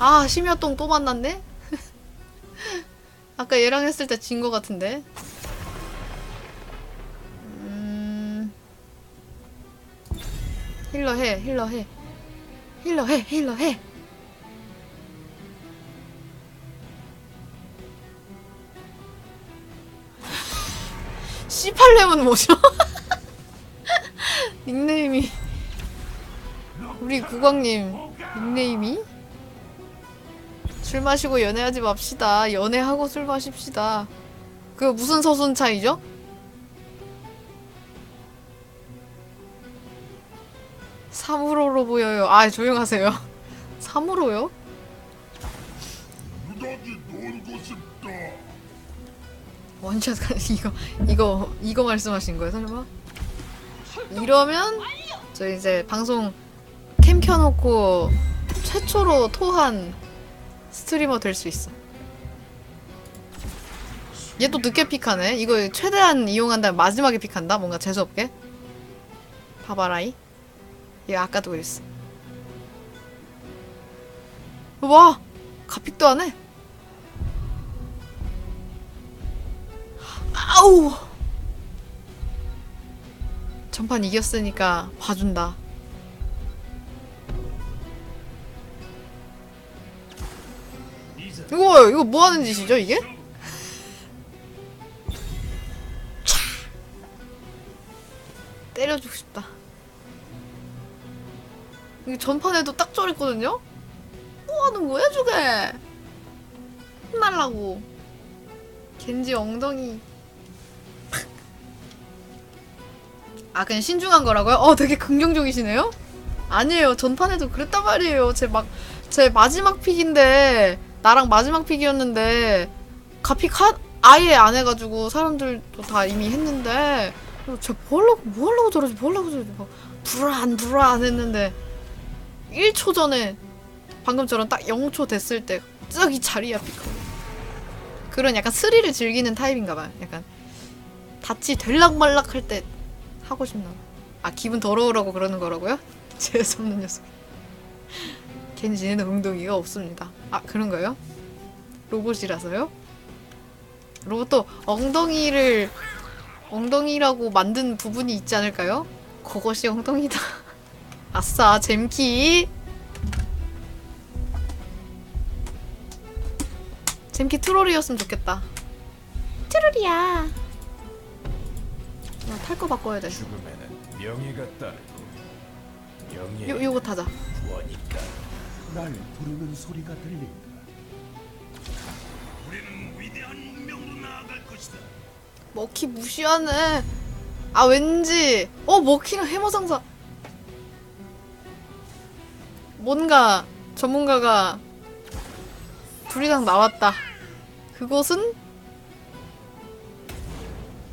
아 심야똥 또 만났네? 아까 얘랑 했을 때진거 같은데. 음... 힐러 해 힐러 해. 힐러 해 힐러 해. 씨팔렘은 뭐죠? 닉네임이 우리 국왕님 닉네임이 술 마시고 연애하지 맙시다. 연애하고 술 마십시다. 그 무슨 서순 차이죠? 삼으로로 보여요. 아 조용하세요. 싶다. 원샷 가 이거 이거 이거 말씀하신 거예요 설마? 이러면 저 이제 방송 캠 켜놓고 최초로 토한 스트리머 될 수 있어. 얘 또 늦게 픽하네. 이거 최대한 이용한 다음 마지막에 픽한다. 뭔가 재수 없게. 봐봐라이. 얘 아까도 그랬어. 와, 가픽도 안 해. 아우. 전판 이겼으니까 봐준다. 이거 이거 뭐 하는 짓이죠 이게? 촤. 때려주고 싶다. 이게 전판에도 딱 저랬거든요? 뭐 하는 거야 저게? 혼날라고. 겐지 엉덩이. 아 그냥 신중한 거라고요? 어 되게 긍정적이시네요? 아니에요 전판에도 그랬단 말이에요 제 막 제 마지막 픽인데 나랑 마지막 픽이었는데 가픽 하, 아예 안 해가지고 사람들도 다 이미 했는데 쟤뭐 하려고 뭐 하려고 저러지 뭐 하려고 저러지. 막 불안 불안 했는데 1초 전에 방금처럼 딱 0초 됐을 때 갑자기 자리야 픽하고 그런 약간 스릴을 즐기는 타입인가 봐요 약간 다치 될락 말락 할 때 하고 싶나 봐. 아 기분 더러우라고 그러는 거라고요? 재수없는 녀석 겐지는 엉덩이가 없습니다 아 그런 거요? 로봇이라서요? 로봇도 엉덩이를 엉덩이라고 만든 부분이 있지 않을까요? 그것이 엉덩이다 아싸 잼키 잼키 트롤이었으면 좋겠다 트롤이야 탈 거 바꿔야 돼 죽음에는 명예가 따르고 명예 요, 요거 타자 구원이 따르 날 부르는 소리가 들린다. 우리는 위대한 운명으로 나아갈 것이다. 머키 무시하네. 아 왠지 어 머키랑 해머 상사 뭔가 전문가가 둘이랑 나왔다. 그곳은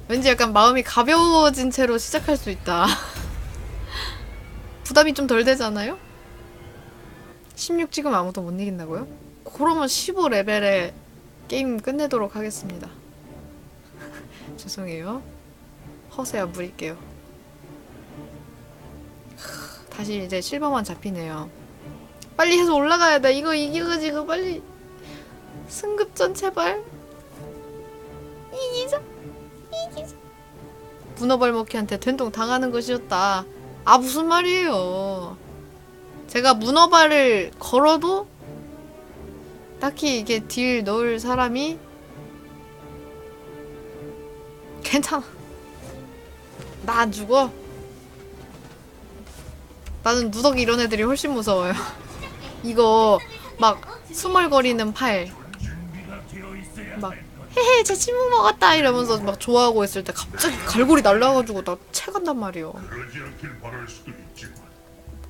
왠지 약간 마음이 가벼워진 채로 시작할 수 있다. 부담이 좀 덜 되잖아요? 16 지금 아무도 못 이긴다고요? 그러면 15레벨에 게임 끝내도록 하겠습니다. 죄송해요. 허세 안 부릴게요. 하, 다시 이제 실버만 잡히네요. 빨리 해서 올라가야 돼. 이거 이겨가지고 빨리 승급전 제발 이기자 이기자. 문어발먹기한테 된통 당하는 것이었다. 아 무슨 말이에요. 제가 문어발을 걸어도 딱히 이게 딜 넣을 사람이 괜찮아. 나 안 죽어. 나는 누더기 이런 애들이 훨씬 무서워요. 이거 막 수멀거리는 팔. 막 헤헤 제 친구 먹었다 이러면서 막 좋아하고 있을 때 갑자기 갈고리 날라가지고 나 채간단 말이에요. 그러지 않길 바랄 수도 있지만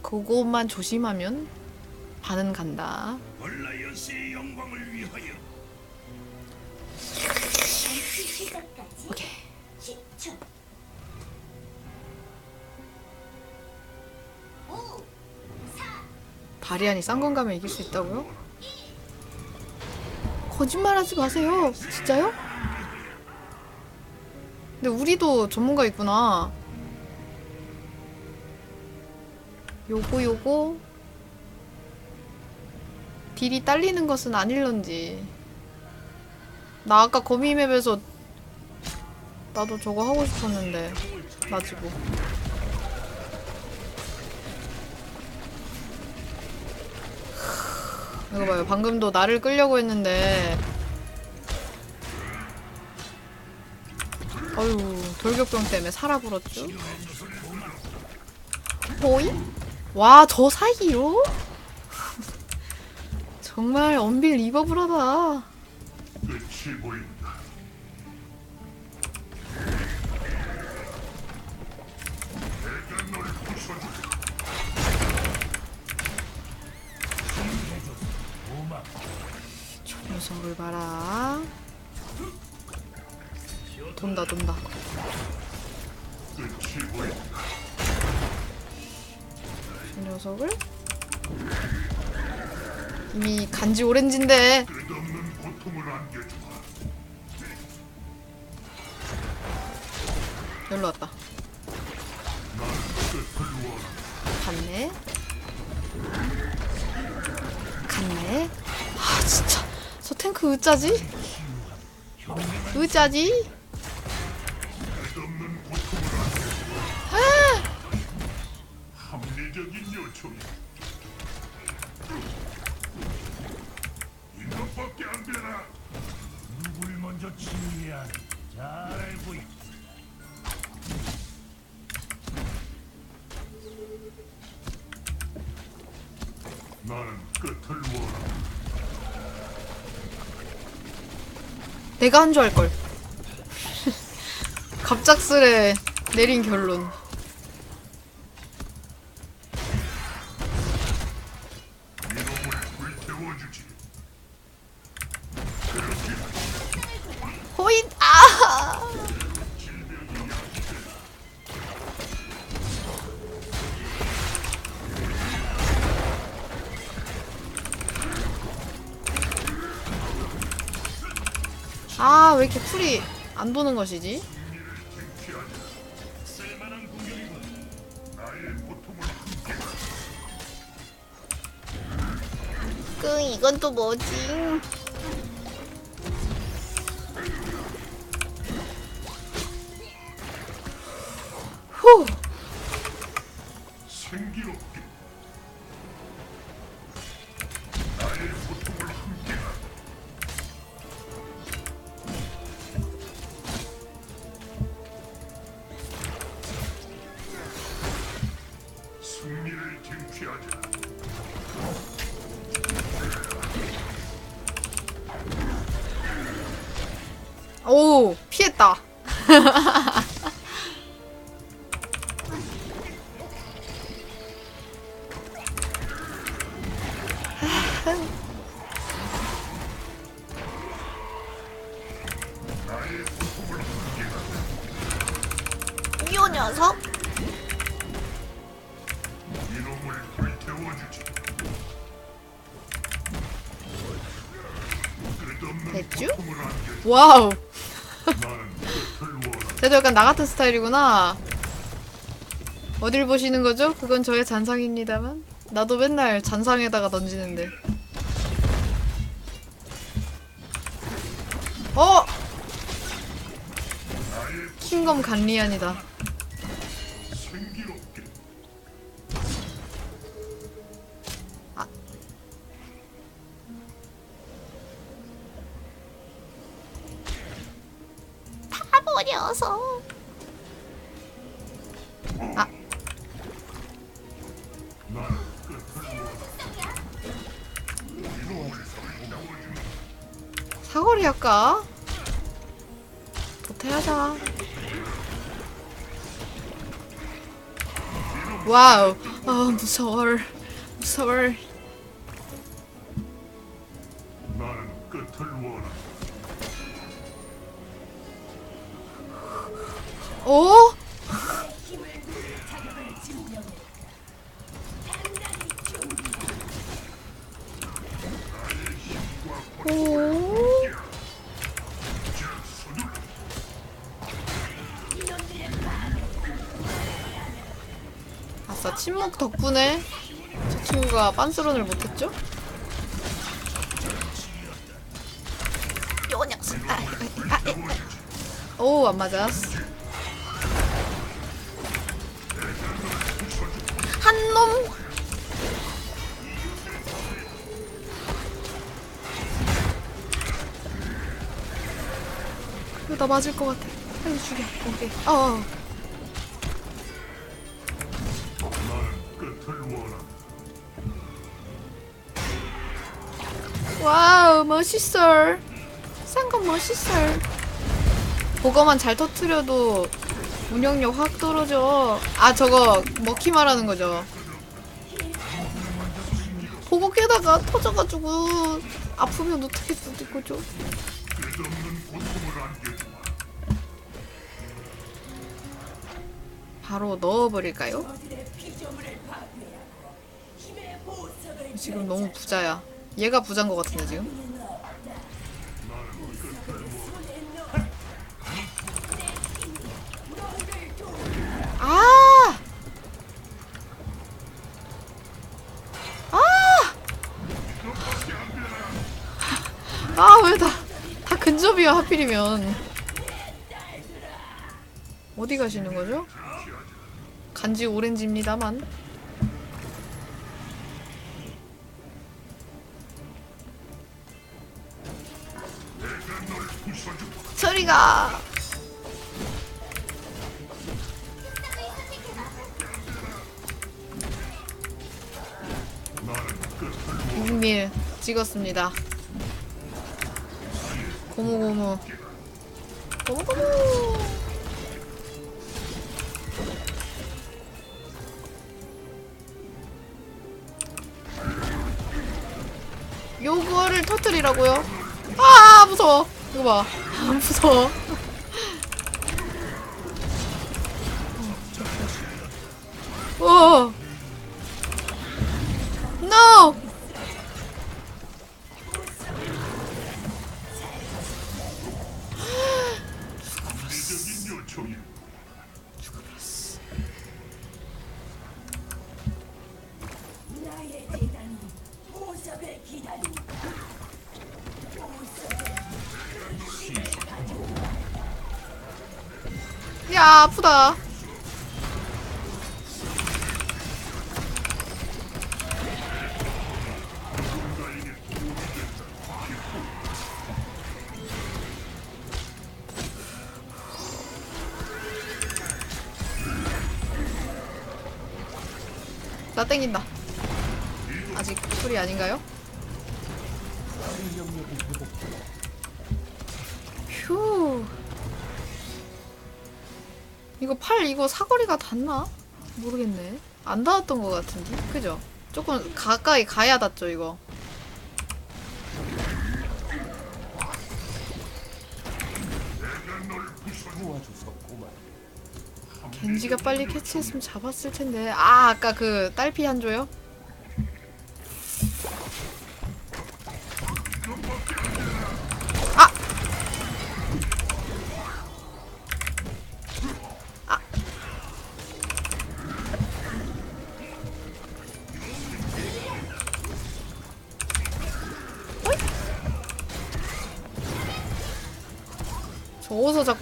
그것만 조심하면 반은 간다. 얼라이언스의 영광을 위하여 오케이. 바리안이 쌍건 가면 이길 수 있다고요? 거짓말하지 마세요. 진짜요? 근데 우리도 전문가 있구나. 요거 요거 딜이 딸리는 것은 아닐런지. 나 아까 거미맵에서 나도 저거 하고 싶었는데 나지고. 이거 봐요. 방금도 나를 끌려고 했는데 어휴 돌격병 때문에 살아불었죠. 보이? 와, 저 사이로? 정말 언빌 리버블하다. 끝이 보인다. 내가 널 부숴주마. 저 녀석을 봐라. 돈다, 돈다. 끝이 보인다. 저 녀석을 이미 간지 오렌지인데. 여기로 왔다. 갔네. 갔네. 아 진짜 저 탱크 으짜지? 으짜지? 되나? 누굴 먼저 하는지 잘 알고 있다. 나는 끝을 원한다. 내가 한 줄 알 걸. 갑작스레 내린 결론. 안 도는 것이지? 끙, 이건 또 뭐지? 후! 와우. 쟤도 약간 나 같은 스타일이구나. 어딜 보시는 거죠? 그건 저의 잔상입니다만. 나도 맨날 잔상에다가 던지는데. 어! 킹검 간리안이다. 타버려서. 아, 사거리 할까? 도태하자. 와우. 아, 무서워. 무서워. 침묵 덕분에 저 친구가 빤스런을 못했죠? 요 녀석 아, 아, 아. 아, 아. 오안 맞았어 한놈. 나 맞을 것 같아. 빨리 죽여. 오케이. 어어. 와우 멋있어. 쌍건 멋있어. 그거만 잘 터트려도 운영력 확 떨어져. 아 저거 먹기 말하는 거죠. 보고 깨다가 터져가지고 아프면 어떻게 쓰는 거죠. 바로 넣어버릴까요? 지금 너무 부자야 얘가 부자인 것 같은데 지금 아! 아! 아, 근접이야, 하필이면. 어디 가시는 거죠? 간지 오렌지입니다만. 저리가! 육밀 찍었습니다. 고무고무. 고무고무! 요거를 터뜨리라고요? 아 무서워. 이거 봐. 아 무서워. 어. No! 야 아프다. 나 땡긴다. 아직 풀이 아닌가요? 휴. 이거 팔 이거 사거리가 닿나? 모르겠네. 안 닿았던 것 같은데. 그죠? 조금 가까이 가야 닿죠 이거. 겐지가 빨리 캐치했으면 잡았을 텐데. 아 아까 그 딸피 한 조요?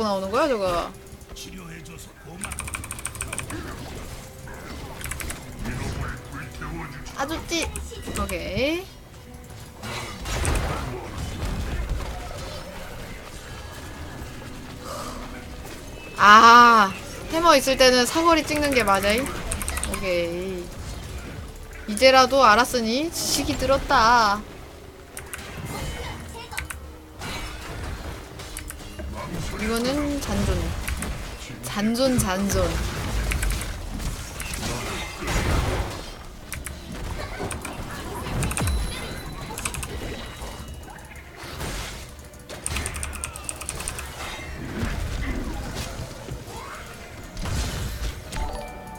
자꾸 나오는 거야 저거? 아주띠 오케이. 아 해머 있을 때는 사거리 찍는 게 맞아요? 오케이. 이제라도 알았으니 지식이 들었다 이거는 잔존 잔존 잔존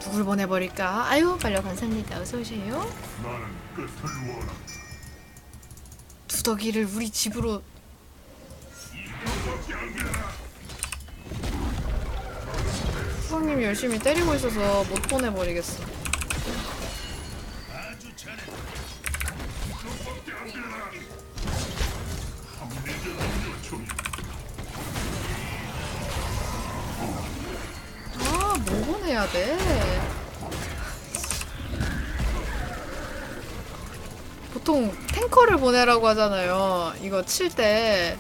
누굴 보내버릴까? 아유 빨려 감사합니다 어서오세요. 두더기를 우리 집으로 수성님 열심히 때리고 있어서 못 보내버리겠어. 아, 뭐 보내야 돼? 보통 탱커를 보내라고 하잖아요. 이거 칠 때.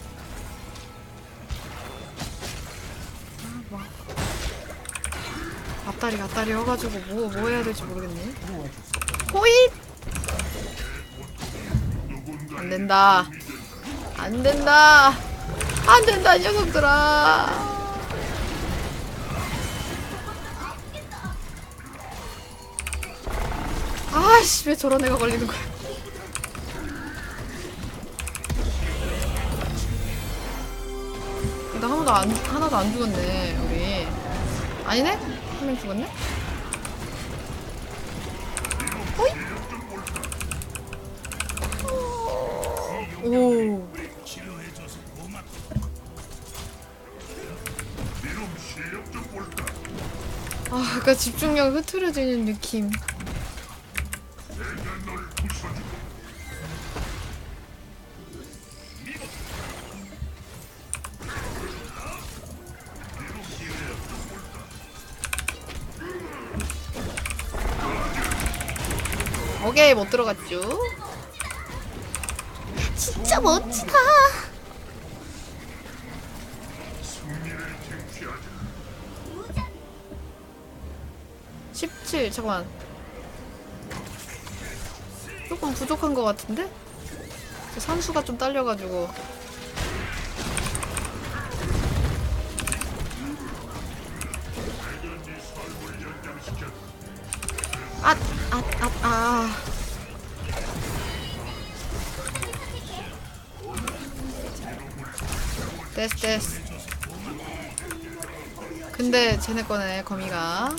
앞다리 앞다리 해가지고 뭐, 뭐 해야 될지 모르겠네. 호잇! 안 된다. 안 된다. 안 된다, 이 녀석들아. 아씨 왜 저런 애가 걸리는 거야 나 하나도 안 하나도 안 죽었네 우리 아니네 한 명 죽었네 호이 오? 아, 아까 집중력 흐트러지는 느낌. 오케이, 못 들어갔죠. 진짜 멋지다. 승리를 쟁취하자. 17, 잠깐만. 조금 부족한 것 같은데? 저 산수가 좀 딸려가지고. 됐어, 됐어. 근데 쟤네 거네, 거미가.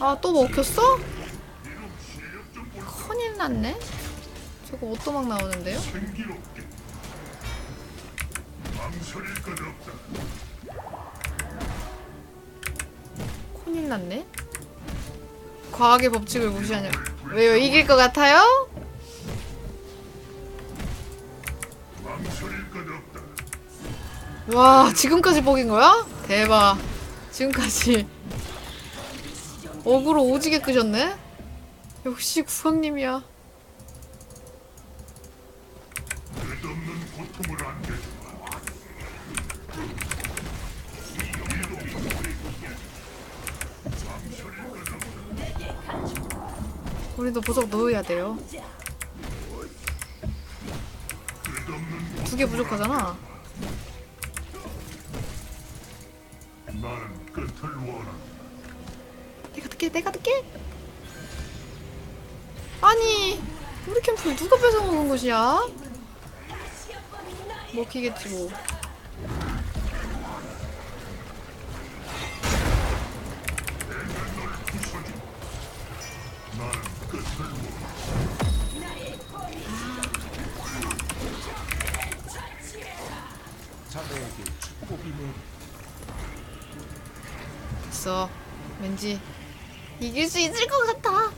아, 또 먹혔어? 큰일 났네? 저거 나오는데요? 망설일 것 없다. 큰일 났네? 과학의 법칙을 무시하냐. 왜요? 이길 것 같아요? 와, 지금까지 먹인 거야? 대박. 지금까지. 어그로 오지게 끄셨네? 역시 국왕님이야. 끝없는 고통을 안겨주마. 우리도 보석 넣어야 돼요. 두 개 부족하잖아. 나는 끝을 원한다. 내가 듣게, 내가 듣게. 아니, 우리 캠프를 누가 뺏어먹은 것이야? 먹히겠지 뭐. 이길 수 있을 것 같아.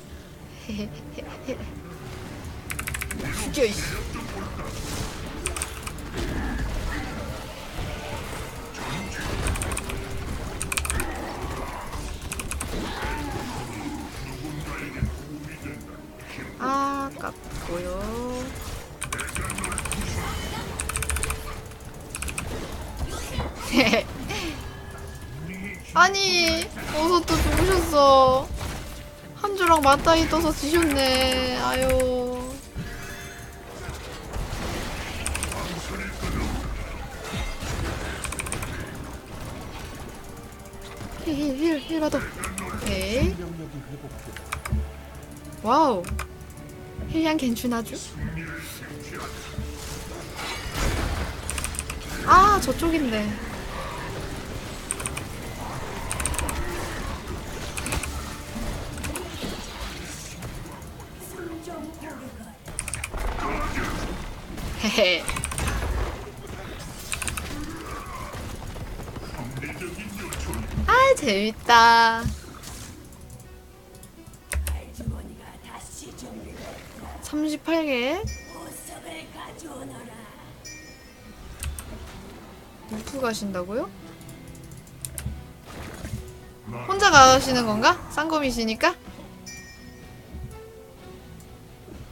죽여 이씨. 아깝고요. 아니 어서 또 죽으셨어. 한 주랑 맞다이 떠서 지셨네. 아유. 힐 힐힐 받아. 오케이. 생명력이 회복돼 와우. 힐량 괜찮아죠? 아 저쪽인데. 요청이 아 재밌다. 주머니가 다시 준비됐다. 38개. 보석을 가신다고요? 혼자 가시는 건가? 쌍검이시니까?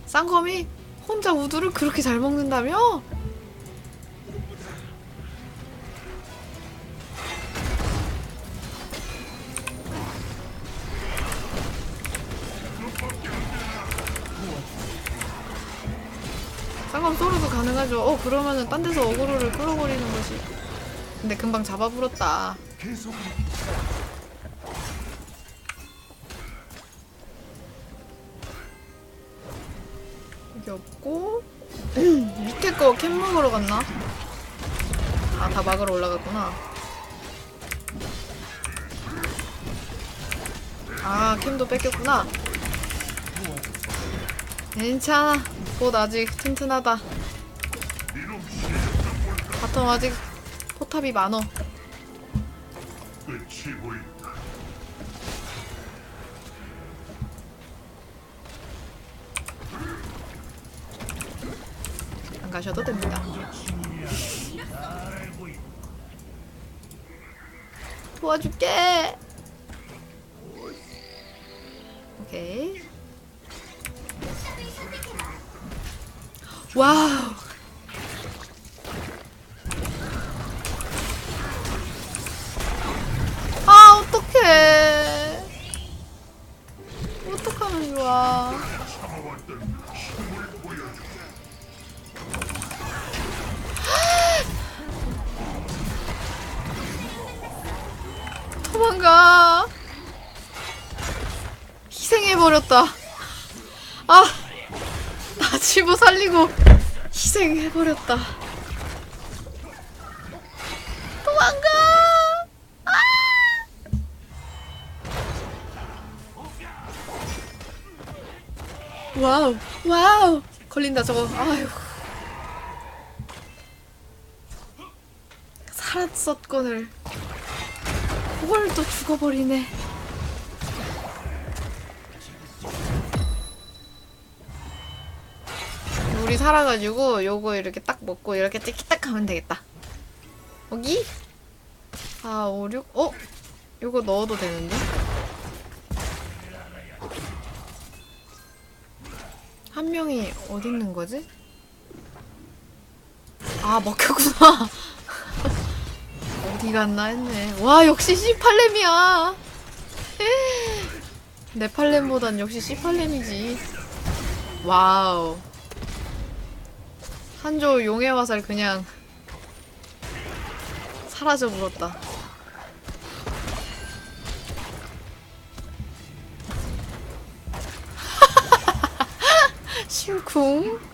쌍검이 혼자 우두를 그렇게 잘 먹는다며? 쌍검 소로도 가능하죠. 어 그러면은 딴 데서 어그로를 끌어버리는 것이. 근데 금방 잡아불었다. 거캠 먹으러 갔나? 아 다 막으러 올라갔구나. 아 캠도 뺏겼구나. 괜찮아. 곧 아직 튼튼하다. 바텀 아직 포탑이 많어 끝이 보인다. 안 가셔도 됩니다. 도와줄게. 오케이. 와우 아, 나 치부 살리고 희생해버렸다. 도망가. 아! 와우, 와우. 걸린다 저거. 아유. 살았었건을. 그걸 또 죽어버리네. 우리 살아가지고 요거 이렇게 딱 먹고 이렇게 띠키딱 하면 되겠다. 여기? 4, 5, 6, 어? 요거 넣어도 되는데? 한 명이 어디 있는 거지? 아, 먹혔구나. 어디 갔나 했네. 와, 역시 C8렘이야. 네팔렘보단 역시 C8렘이지. 와우. 한조 용의 화살 그냥 사라져 버렸다. 심쿵.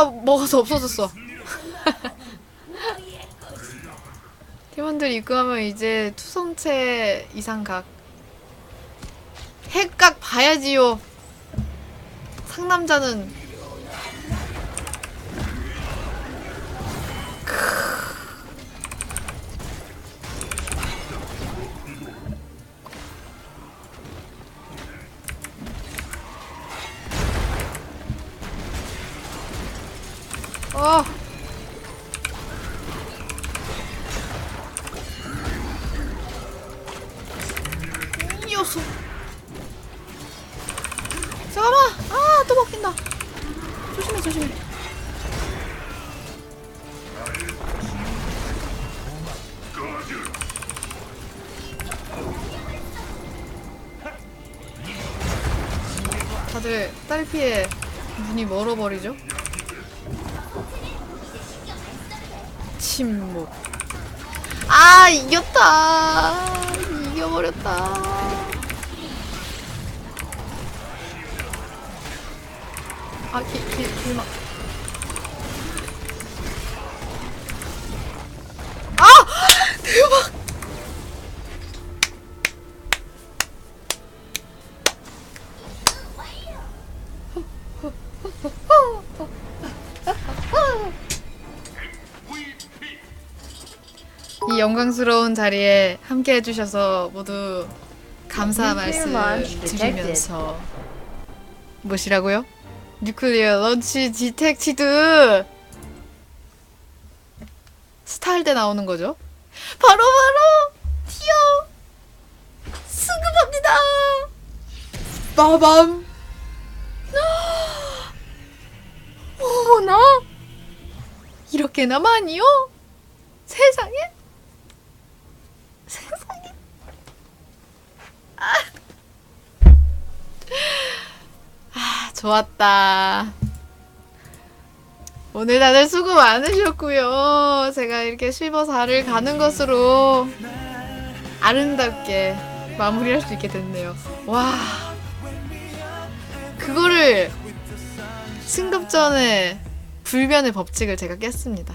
아 먹어서 없어졌어. 팀원들 입금하면 이제 투성체 이상 각. 핵각 봐야지요. 상남자는 다들 딸피에 눈이 멀어버리죠? 침묵. 아, 이겼다. 이겨버렸다. 아, 길, 길, 길막. 영광스러운 자리에 함께 해주셔서 모두 감사 말씀. 드리면서 무엇이라고요? 뉴클리어 런치 디텍티드 스타일 때 나오는 거죠? 바로 바로 티어 수급합니다. 빠밤. 어머나 이렇게나 많이요? 세상에 아. 좋았다. 오늘 다들 수고 많으셨고요. 제가 이렇게 실버 4를 가는 것으로 아름답게 마무리할 수 있게 됐네요. 와. 그거를 승급전에 불변의 법칙을 제가 깼습니다